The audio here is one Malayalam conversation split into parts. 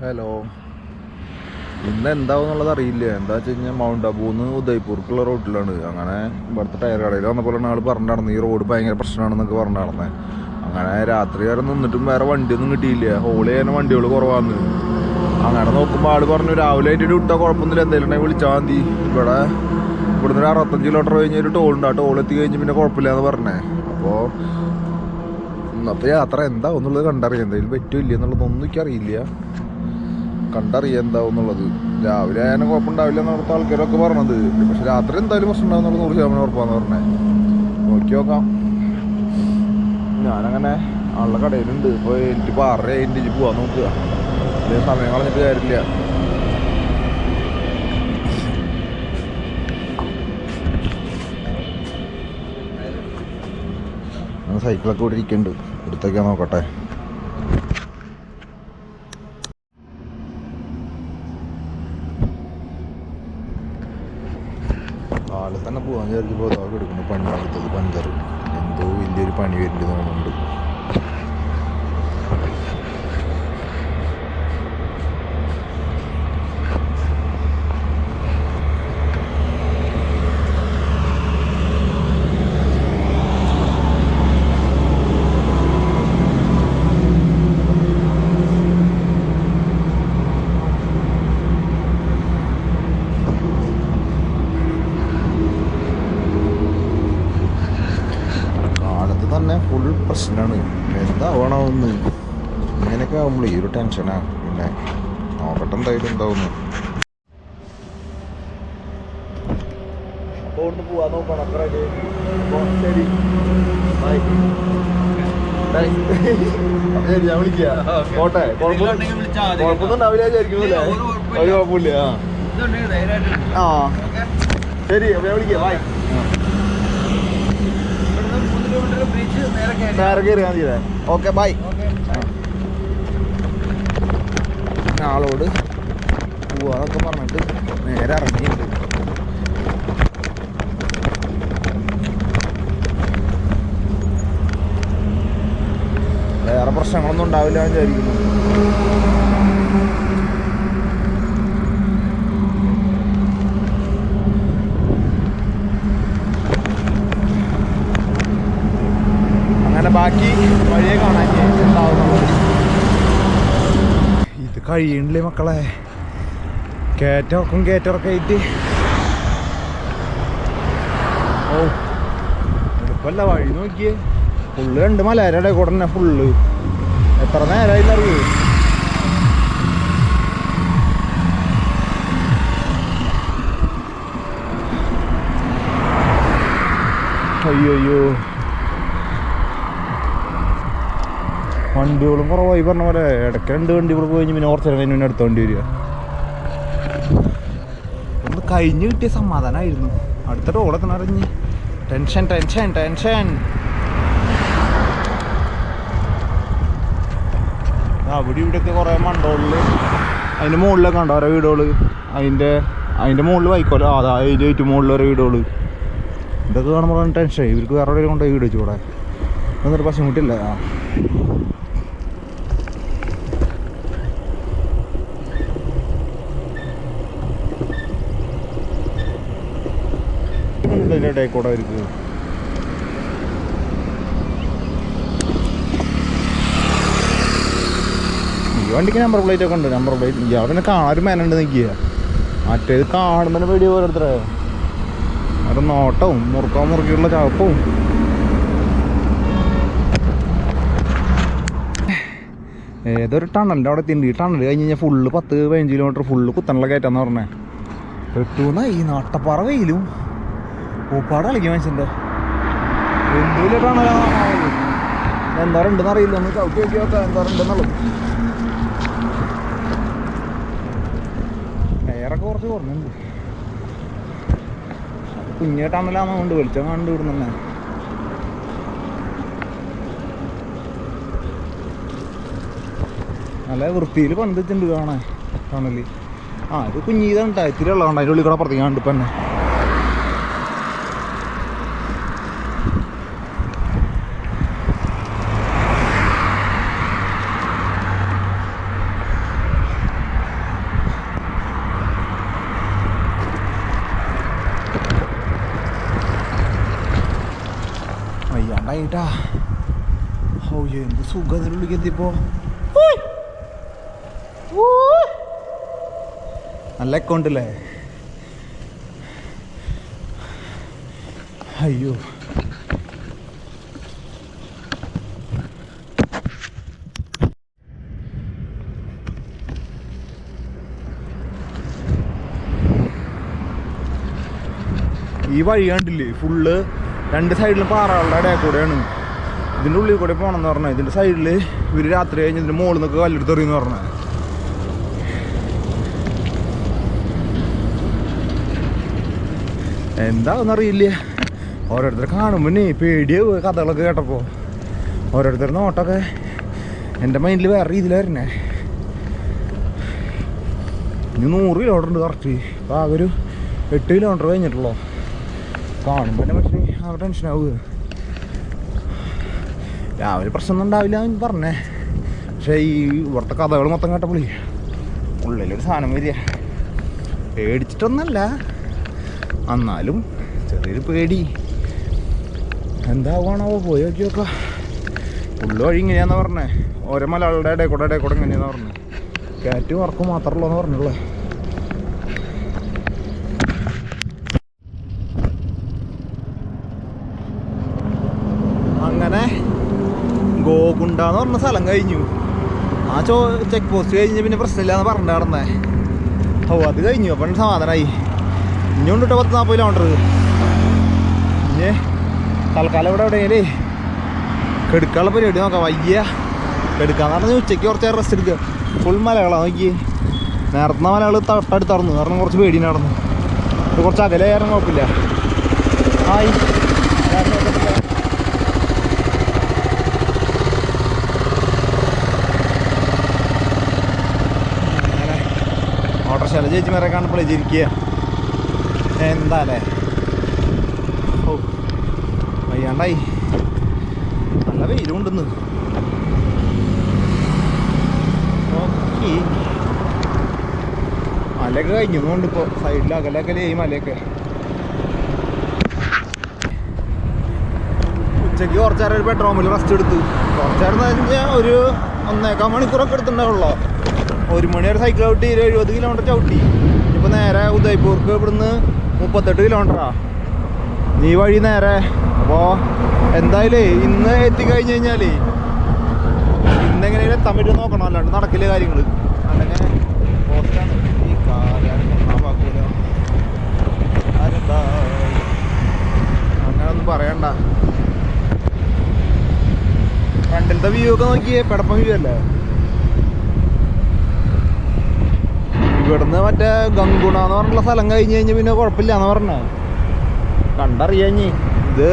ഹലോ ഇന്ന് എന്താവും എന്നുള്ളത് അറിയില്ല. എന്താ വെച്ച് കഴിഞ്ഞാൽ മൗണ്ട് അബൂന്ന് ഉദയ്പൂർക്കുള്ള റോഡിലാണ് അങ്ങനെ ഇവിടുത്തെ ടയർ കടയിൽ വന്നപ്പോഴാണ് ആൾ പറഞ്ഞു നടന്നത് ഈ റോഡ് ഭയങ്കര പ്രശ്നമാണെന്നൊക്കെ പറഞ്ഞു നടന്നത് അങ്ങനെ രാത്രി വരെ നിന്നിട്ടും വേറെ വണ്ടിയൊന്നും കിട്ടിയില്ല. ഹോളി ചെയ്യാൻ വണ്ടികൾ കുറവാന്ന്. അങ്ങനെ നോക്കുമ്പോൾ ആൾ പറഞ്ഞു രാവിലെ ആയിട്ട് വിട്ടാൽ കുഴപ്പമൊന്നുമില്ല. എന്തെങ്കിലും ഉണ്ടെങ്കിൽ വിളിച്ചാൽ മതി. ഇവിടെ ഇവിടുന്ന് ഒരു അറുപത്തഞ്ച് കിലോമീറ്റർ കഴിഞ്ഞ ഒരു ടോളുണ്ട് ആ ടോൾ എത്തി കഴിഞ്ഞ് പിന്നെ കുഴപ്പമില്ല എന്ന് പറഞ്ഞേ. അപ്പോൾ ഇന്നത്തെ യാത്ര എന്താവും എന്നുള്ളത് കണ്ടറിയാം. എന്തെങ്കിലും പറ്റില്ല എന്നുള്ളതൊന്നും എനിക്കറിയില്ല. കണ്ടറിയാം എന്താവും എന്നുള്ളത് രാവിലെ ആയാലും കുഴപ്പമുണ്ടാവില്ല എന്നവിടുത്തെ ആൾക്കാരൊക്കെ പറഞ്ഞത്. പക്ഷെ രാത്രി എന്തായാലും പ്രശ്നം ഉണ്ടാവുന്ന നൂറ് ശതമാനം ഉറപ്പാന്ന് പറഞ്ഞേ. നോക്കി നോക്കാം. ഞാനങ്ങനെ ആളുടെ കടയിലുണ്ട്. ഇപ്പോൾ എനിക്ക് ആറര അതിന്റെ പോവാൻ നോക്കുക. അല്ലെങ്കിൽ സമയം കളഞ്ഞിട്ട് കാര്യമില്ല. സൈക്കിളൊക്കെ ഇവിടെ ഇരിക്കുന്നുണ്ട്. എടുത്തേക്കാൻ നോക്കട്ടെ. കാലത്ത് തന്നെ പോകാൻ വിചാരിച്ചപ്പോൾ അതൊക്കെ എടുക്കുന്നു പണി അടുത്തത് പഞ്ചർ എന്തോ വലിയൊരു പണി വരുന്നുണ്ട് തോന്നുന്നുണ്ട്. ആകുമ്പോൾ ഈ ഒരു ടെൻഷനാ. പിന്നെ നോക്കട്ടെ എന്തായാലും എന്താവുന്നു പോവാൻ നോക്കണം. അത്ര ശരി. ഞാൻ വിളിക്കാം. പോട്ടെ. കുഴപ്പമൊന്നും ഉണ്ടാവില്ല വിചാരിക്കുന്നില്ലേ ഒരു കുഴപ്പമില്ല. ആ. ആ. ശരി ഞാൻ വിളിക്കാം. ബൈ നേരെ കയറിയാൽ മതി ഓക്കെ ബൈ ആളോട് പോവാന്നൊക്കെ പറഞ്ഞിട്ട് നേരെ ഇറങ്ങിയിട്ടുണ്ട്. വേറെ പ്രശ്നങ്ങളൊന്നും ഉണ്ടാവില്ല എന്ന് വിചാരിക്കുന്നു. അങ്ങനെ ബാക്കി വഴിയെ കാണാൻ ഉണ്ടാവുന്നുള്ളൂ. കഴിയണില്ലേ മക്കളെ? കയറ്റമൊക്കെ കയറ്റമൊക്കെ ആയിട്ട്. ഓ എളുപ്പമല്ല വഴി നോക്കിയേ. ഫുള്ള് രണ്ട് മലയുടെ കൂടെ തന്നെ ഫുള്ള്. എത്ര നേരമായി അറിയൂ? അയ്യോ അയ്യോ. വണ്ടികളും കുറവായി. പറഞ്ഞ പോലെ ഇടയ്ക്ക് രണ്ട് വണ്ടികൾ പോയി പിന്നെ കുറച്ച് കഴിഞ്ഞ് പിന്നെ അടുത്ത വണ്ടി വരിക. ഒന്ന് കഴിഞ്ഞ് കിട്ടിയ സമാധാനമായിരുന്നു അടുത്ത റോഡൊക്കെ നിറഞ്ഞ് ടെൻഷൻ ടെൻഷൻ ടെൻഷൻ അവിടെ ഇവിടെയൊക്കെ കുറേ മണ്ടോളിൽ അതിന്റെ മുകളിലൊക്കെ ഉണ്ടോ ഓരോ വീടുകൾ അതിന്റെ അതിന്റെ മുകളിൽ വൈക്കോലോ അതാ അതിന്റെ ഏറ്റവും മുകളിൽ ഓരോ വീടുകൾ ഇതൊക്കെ കാണുമ്പോൾ ടെൻഷൻ ഇവർക്ക് വേറെ എവിടെയും കൊണ്ടുപോയി വീട് വെച്ചു കൂടെ. എന്നിട്ട് പശുമുട്ടില്ല ആ. ഇതിന്റെ ഇടയിൽ കൂടെ ഈ വണ്ടിക്ക് നമ്പർ പ്ലേറ്റ് ഒക്കെ ഉണ്ട് നമ്പർ പ്ലേറ്റ് ഈ പിന്നെ കാണാൻ മേനുണ്ട് നിൽക്കുക മറ്റേത് കാണുമ്പോൾ പേടി ഓരോരുത്തരെ അത് നോട്ടവും മുറുക്കാൻ മുറുക്കിയുള്ള ചവപ്പവും ഏതൊരു ടണലിന്റെ അവിടെ എത്തിണ്ട് ഈ ടണൽ കഴിഞ്ഞ് കഴിഞ്ഞാൽ ഫുള്ള് പത്ത് പതിനഞ്ച് കിലോമീറ്റർ ഫുള്ള് കുത്തനുള്ള കയറ്റാന്ന് പറഞ്ഞേ. എട്ടൂന്ന ഈ നാട്ടപ്പാറ വെയിലും. പൂപ്പാട് കളിക്കും മനുഷ്യന്റെ എന്തുമില്ല ടണലാണ് എന്തോരം ഉണ്ടെന്ന് അറിയില്ല. ഒന്ന് ചവിട്ടി നോക്കി നോക്കാം. എന്തോരം ഉണ്ടെന്നുള്ളത് എയറൊക്കെ കുറച്ച് കുറഞ്ഞുണ്ട് കുഞ്ഞേ ടണലാണെന്നുകൊണ്ട് വെളിച്ചം കണ്ടു വിടുന്നെ നല്ല വൃത്തിയിൽ പണിത് വെച്ചിട്ടുണ്ട് കാണാൻ. ടണൽ. ആ ഇത് കുഞ്ഞീതാണ് ഇത്തിരി ഉള്ളതുകൊണ്ട് അതിന്റെ ഉള്ളിൽ കൂടെ പുറത്തേക്ക് കണ്ടു ഇപ്പം തന്നെ ആയിട്ടാ ഓ എന്ത് സുഖം നല്ല അക്കൗണ്ട് അല്ലേ അയ്യോ. ഈ വഴി കണ്ടില്ലേ? ഫുള്ള് രണ്ട് സൈഡിലും പാറകളുടെ ഇടയിൽ കൂടെയാണ്. ഇതിന്റെ ഉള്ളിൽ കൂടെ പോകണമെന്ന് പറഞ്ഞാൽ ഇതിന്റെ സൈഡിൽ ഇവർ രാത്രി കഴിഞ്ഞ് ഇതിന്റെ മുകളിൽ നിന്നൊക്കെ കല്ലെടുത്തെറിയെന്ന് പറഞ്ഞത് എന്താണെന്നറിയില്ല ഓരോരുത്തർ കാണുമ്പോൾ പേടിയാവുക കഥകളൊക്കെ കേട്ടപ്പോൾ ഓരോരുത്തർ നോട്ടൊക്കെ എന്റെ മൈൻഡിൽ വേറെ രീതിയിലായിരുന്നേ ഇനി നൂറ് കിലോമീറ്റർ ഉണ്ട് കറക്റ്റ് അപ്പോൾ ആകെ ഒരു എട്ട് കിലോമീറ്റർ കഴിഞ്ഞിട്ടുള്ളൂ. കാണുമ്പോൾ തന്നെ പക്ഷേ ആകെ ടെൻഷനാവുക രാവിലെ പ്രശ്നമൊന്നും ഉണ്ടാവില്ല എന്ന് പറഞ്ഞേ. പക്ഷേ ഈ ഇവിടുത്തെ കഥകൾ മൊത്തം കേട്ടപ്പോൾ ഉള്ളിലൊരു സാധനം വരിക. പേടിച്ചിട്ടൊന്നല്ല. എന്നാലും ചെറിയൊരു പേടി. എന്താവാണോ പോയി നോക്കി നോക്കാം. ഉള്ളു വഴി ഇങ്ങനെയാന്നാ പറഞ്ഞേ. ഓരോ മലയാളിയുടെ ഇടയിൽ കൂടെ ഇടയിൽ കൂടെ ഇങ്ങനെയാന്നാ പറഞ്ഞേ. കാറ്റ് വർക്ക് മാത്രമല്ലോ എന്ന് പറഞ്ഞുള്ളേ അങ്ങനെ ഗോകുണ്ട എന്ന് പറഞ്ഞ സ്ഥലം കഴിഞ്ഞു. ആ ചോ ചെക്ക് പോസ്റ്റ് കഴിഞ്ഞ് പിന്നെ പ്രശ്നമില്ല എന്ന് പറഞ്ഞു നടന്നേ. ഓ അത് കഴിഞ്ഞു. അപ്പം സമാധാനമായി ഇനിയുണ്ട് കേട്ടോ പത്ത് നാൽപ്പത് കിലോമീറ്റർ ഇനി തൽക്കാലം ഇവിടെ എവിടെയല്ലേ കെടുക്കാനുള്ള പരിപാടി നോക്കാം. വയ്യ. കെടുക്കാന്ന് പറഞ്ഞാൽ ഉച്ചയ്ക്ക് കുറച്ച് റെസ്റ്റ് എടുക്കുക ഫുൾ മലകളാണ് നോക്കി നേരത്തെ മലകൾ നടന്നു കാരണം കുറച്ച് പേടി നടന്നു. കുറച്ച് അകലെ കാരണം കുഴപ്പമില്ല. ആയി കുഴപ്പമില്ല. അങ്ങനെ ഓട്ടോശാല ചേച്ചിമാരെ കാണുമ്പോഴേ ചിരിക്കുക എന്താ അല്ലേ ഓ വയ്യാണ്ടായി. നല്ല വെയിലുണ്ടെന്ന്. ഓക്കെ. മലയൊക്കെ കഴിഞ്ഞുകൊണ്ട് ഇപ്പോൾ സൈഡിൽ അകലകലെ ഈ മലയൊക്കെ. ഉച്ചയ്ക്ക് കുറച്ചേരം ഒരു പമ്പിൽ റെസ്റ്റ് എടുത്തു. കുറച്ചേരം എന്ന് വെച്ചാൽ ഒരു ഒന്നേക്കാൽ മണിക്കൂറൊക്കെ എടുത്തിട്ടുണ്ടാവുള്ളൂ. ഒരു മണി വരെ സൈക്കിൾ ഔട്ട് ചെയ്ത് എഴുപത് കിലോമീറ്റർ ചവിട്ടി. ഇപ്പോൾ നേരെ ഉദയ്പൂർക്ക് ഇവിടുന്ന് മുപ്പത്തെട്ട് കിലോമീറ്ററാണ് നീ വഴി നേരെ. അപ്പോൾ എന്തായാലേ ഇന്ന് എത്തിക്കഴിഞ്ഞ് കഴിഞ്ഞാലേ ഇന്നെങ്ങനെയും എത്താൻ പറ്റുമോ നോക്കണം. അല്ലാണ്ട് നടക്കില്ല കാര്യങ്ങൾ അല്ലെങ്കിൽ പോസ്റ്റാണ് ഈ അങ്ങനെ ഒന്നും പറയണ്ട. ഫ്രണ്ടിലത്തെ വ്യൂ ഒക്കെ നോക്കിയേ പെടപ്പം വ്യൂ അല്ലേ? ഇവിടുന്ന് മറ്റേ ഗംഗുണ എന്ന് പറഞ്ഞിട്ടുള്ള സ്ഥലം കഴിഞ്ഞ് കഴിഞ്ഞാൽ പിന്നെ കുഴപ്പമില്ല എന്ന് പറഞ്ഞ. കണ്ടറിയാഞ്ഞി. ഇത്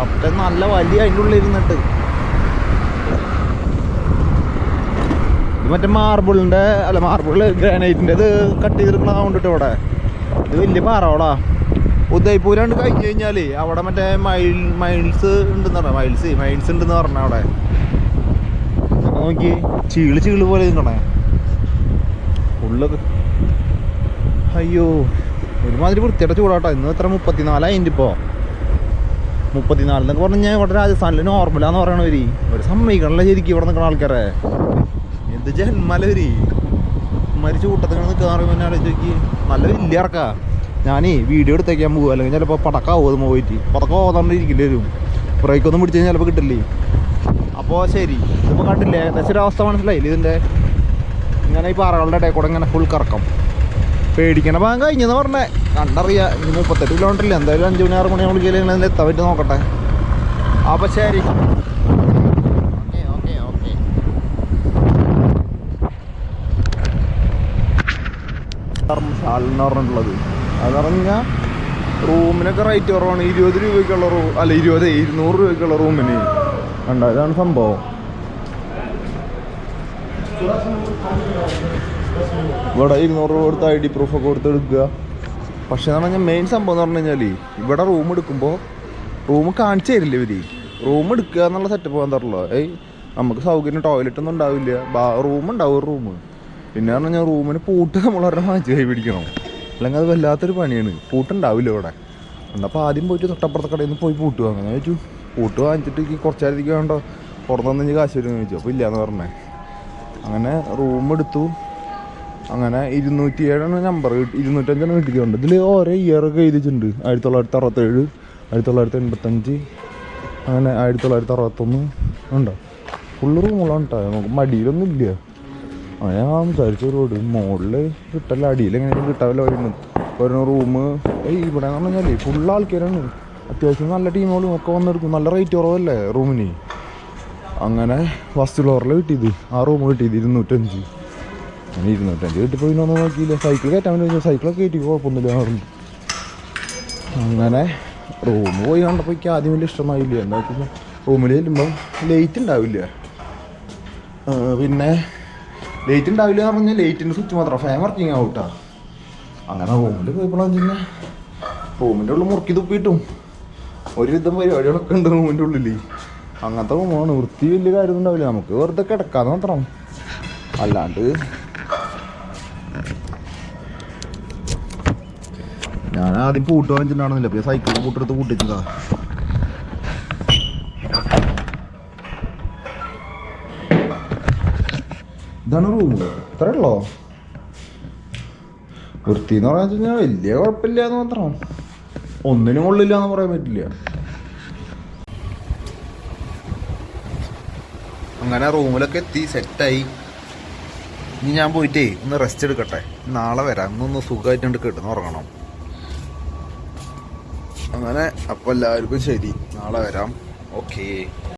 അവിടെ നല്ല വലിയ അതിന്റെ ഉള്ളിൽ ഇരുന്നിട്ട്. ഇത് മറ്റേ മാർബിളിന്റെ അല്ല മാർബിൾ ഗ്രാനൈറ്റിന്റെ ഇത് കട്ട് ചെയ്തെടുക്കണ കൊണ്ടിട്ട് ഇവിടെ. ഇത് വലിയ പാറവളാ. ഉദയ്പൂരാണ്ട് കഴിഞ്ഞ് കഴിഞ്ഞാലേ അവിടെ മറ്റേ മൈൽ മൈൽസ് ഉണ്ടെന്ന് പറഞ്ഞ മൈൽസ് മൈൽസ് ഉണ്ടെന്ന് പറഞ്ഞ അവിടെ. നോക്കി ചീൾ ചീൾ പോലെ നിൽക്കണേ ഉള്ളൊക്കെ. അയ്യോ ഒരുമാതിരി വൃത്തിയുടെ ചൂടാട്ടോ. ഇന്ന് എത്ര? മുപ്പത്തിനാലായിന്റെ ഇപ്പോൾ മുപ്പത്തിനാലെന്നൊക്കെ പറഞ്ഞാൽ ഇവിടെ രാജസ്ഥാനിൽ നോർമലാന്ന് പറയണവര് ഒരു സമ്മതിക്കണല്ലോ ശരിക്കും ഇവിടെ നിൽക്കുന്ന ആൾക്കാരെ. എന്ത് ജന്മലവര് മരിച്ച കൂട്ടത്തിൽ നിൽക്കാൻ പിന്നെ ആലോചിച്ച് നല്ല വലിയ ഇറക്കാ ഞാനേ വീഡിയോ എടുത്തേക്കാൻ പോകും അല്ലെങ്കിൽ ചിലപ്പോൾ പടക്കാവും അത് പോയിട്ട്. പടക്കം ഓതാണ്ടിരിക്കില്ല വരും. ബ്രേക്കൊന്നും പിടിച്ച് കഴിഞ്ഞാൽ ചിലപ്പോൾ കിട്ടില്ലേ? അപ്പോൾ ശരി ഇതിപ്പോൾ കണ്ടില്ലേ? ഏകദേശം ഒരു അവസ്ഥ മനസ്സിലായില്ല? ഇതിന്റെ ഇങ്ങനെ ഈ പാറകളുടെ ഇടയിൽ കൂടെ ഇങ്ങനെ ഫുൾ കറക്കം. പേടിക്കണ. ഭാഗം കഴിഞ്ഞെന്ന് പറഞ്ഞേ. കണ്ടറിയാം. ഇനി മുപ്പത്തെട്ട് കിലോമീറ്റർ ഇല്ല? എന്തായാലും അഞ്ച് മണി ആറ് മണിയാകുമ്പോൾ ഇതിൽ എത്താൻ പറ്റും നോക്കട്ടെ. അപ്പോൾ ശരി. ധർമ്മശാല പറഞ്ഞിട്ടുള്ളത്. അത് പറഞ്ഞാൽ റൂമിനൊക്കെ റേറ്റ് കുറവാണ്. ഇരുപത് രൂപയ്ക്കുള്ള റൂം അല്ല ഇരുപത് ഇരുന്നൂറ് രൂപയ്ക്കുള്ള റൂമിന് കണ്ട? ഇതാണ് സംഭവം. ഇവിടെ ഇരുന്നൂറ് രൂപ കൊടുത്ത് ഐ ഡി പ്രൂഫൊക്കെ കൊടുത്ത് എടുക്കുക. പക്ഷെ എന്ന് പറഞ്ഞാൽ മെയിൻ സംഭവം എന്ന് പറഞ്ഞു കഴിഞ്ഞാൽ ഇവിടെ റൂം എടുക്കുമ്പോൾ റൂം കാണിച്ചു തരില്ല ഇവർ റൂം എടുക്കുക എന്നുള്ള സെറ്റപ്പ് എന്താറുള്ളൂ ഏയ് നമുക്ക് സൗകര്യം ടോയ്ലറ്റ് ഒന്നും ഉണ്ടാവില്ല. റൂം ഉണ്ടാവും റൂം പിന്നെ പറഞ്ഞു കഴിഞ്ഞാൽ റൂമിന് പൂട്ട് നമ്മൾ ഒരെണ്ണം വാങ്ങിച്ച് കൈ പിടിക്കണം. അല്ലെങ്കിൽ അത് വല്ലാത്തൊരു പണിയാണ്. പൂട്ടുണ്ടാവില്ല ഇവിടെ. എന്നപ്പോൾ ആദ്യം പോയിട്ട് തൊട്ടപ്പുറത്തെ കടയിൽ നിന്ന് പോയി പൂട്ട് അങ്ങനെ ചോദിച്ചു പൂട്ട് വാങ്ങിച്ചിട്ട് എനിക്ക് കുറച്ചായിരിക്കും വേണ്ടോ? പുറത്തുനിന്ന് നിന്ന് കാശ് വരുമെന്ന് ചോദിച്ചു. അപ്പോൾ ഇല്ലയെന്ന് പറഞ്ഞേ. അങ്ങനെ റൂം എടുത്തു. അങ്ങനെ ഇരുന്നൂറ്റി ഏഴാണ് നമ്പർ ഇരുന്നൂറ്റഞ്ചാണ് കിട്ടിയിട്ടുണ്ട് ഇതിൽ ഓരോ ഇയറൊക്കെ എഴുതിയിട്ടുണ്ട്. ആയിരത്തി തൊള്ളായിരത്തി അറുപത്തേഴ് ആയിരത്തി തൊള്ളായിരത്തി എൺപത്തഞ്ച് അങ്ങനെ ആയിരത്തി തൊള്ളായിരത്തി അറുപത്തൊന്ന് ഉണ്ടോ ഫുള്ള് റൂമുകളാണ് കേട്ടോ നമുക്ക് മടിയിലൊന്നും ഇല്ല. അങ്ങനെ ഞാൻ സംസാരിച്ച റോഡ് മുകളിൽ കിട്ടല്ല അടിയിൽ എങ്ങനെയും കിട്ടാവില്ല വരുന്നു ഓരോ റൂം ഇവിടെ എന്ന് പറഞ്ഞാൽ ഫുള്ള് ആൾക്കാരാണ്. അത്യാവശ്യം നല്ല ടീമുകളും ഒക്കെ വന്നെടുക്കും. നല്ല റേറ്റ് കുറവല്ലേ റൂമിന് അങ്ങനെ ഫസ്റ്റ് ഫ്ലോറിൽ കിട്ടിയത്. ആ റൂം കിട്ടിയത് ഇരുന്നൂറ്റഞ്ച്. അങ്ങനെ ഇരുന്നൂറ്റഞ്ച് കിട്ടിയപ്പോൾ പിന്നെ ഒന്നും നോക്കിയില്ല. സൈക്കിൾ കയറ്റാൻ വേണ്ടി സൈക്കിളൊക്കെ കയറ്റി കുഴപ്പമൊന്നുമില്ല പറഞ്ഞു അങ്ങനെ റൂം പോയി കണ്ടപ്പോൾ എനിക്ക് ആദ്യം വലിയ ഇഷ്ടമായില്ല. എന്താ വെച്ചാൽ റൂമിൽ ചെല്ലുമ്പോൾ ലേറ്റ് ഉണ്ടാവില്ല. പിന്നെ ലേറ്റ് ഉണ്ടാവില്ല എന്ന് പറഞ്ഞാൽ ലൈറ്റിന്റെ സ്വിച്ച് മാത്രം. ഫാൻ വർക്കിംഗ് ഔട്ടാ അങ്ങനെ റൂമിൽ പോയപ്പോഴാണ് വെച്ചാൽ റൂമിന്റെ ഉള്ളിൽ മുറുക്കി തുപ്പിയിട്ടും. ഒരുവിധം പരിപാടികളൊക്കെ ഉണ്ട് റൂമിന്റെ ഉള്ളിൽ അങ്ങനത്തെ റൂമാണ്. വൃത്തി വലിയ കാര്യമൊന്നും ഉണ്ടാവില്ല. നമുക്ക് വെറുതെ കിടക്കാന്ന് മാത്രം. അല്ലാണ്ട് ഞാൻ ആദ്യം പൂട്ട് വാങ്ങിച്ചിട്ടുണ്ടായിരുന്നില്ല. പിന്നെ സൈക്കിൾ പൂട്ടെടുത്ത് പൂട്ടിച്ചതാ. ഇതാണ് റൂം ഇത്രേ ഉള്ളോ? വൃത്തി എന്ന് കഴിഞ്ഞാൽ വലിയ കുഴപ്പമില്ല എന്ന് മാത്രം. ഒന്നിനും കൊള്ളില്ല എന്ന് പറയാൻ പറ്റില്ല. അങ്ങനെ റൂമിലൊക്കെ എത്തി സെറ്റായി. ഇനി ഞാൻ പോയിട്ടേ ഒന്ന് റെസ്റ്റ് എടുക്കട്ടെ. നാളെ വരാം. ഇന്നൊന്ന് സുഖമായിട്ടുണ്ട് കിട്ടുന്ന ഉറങ്ങണം. അങ്ങനെ അപ്പോൾ എല്ലാവർക്കും ശരി. നാളെ വരാം. ഓക്കേ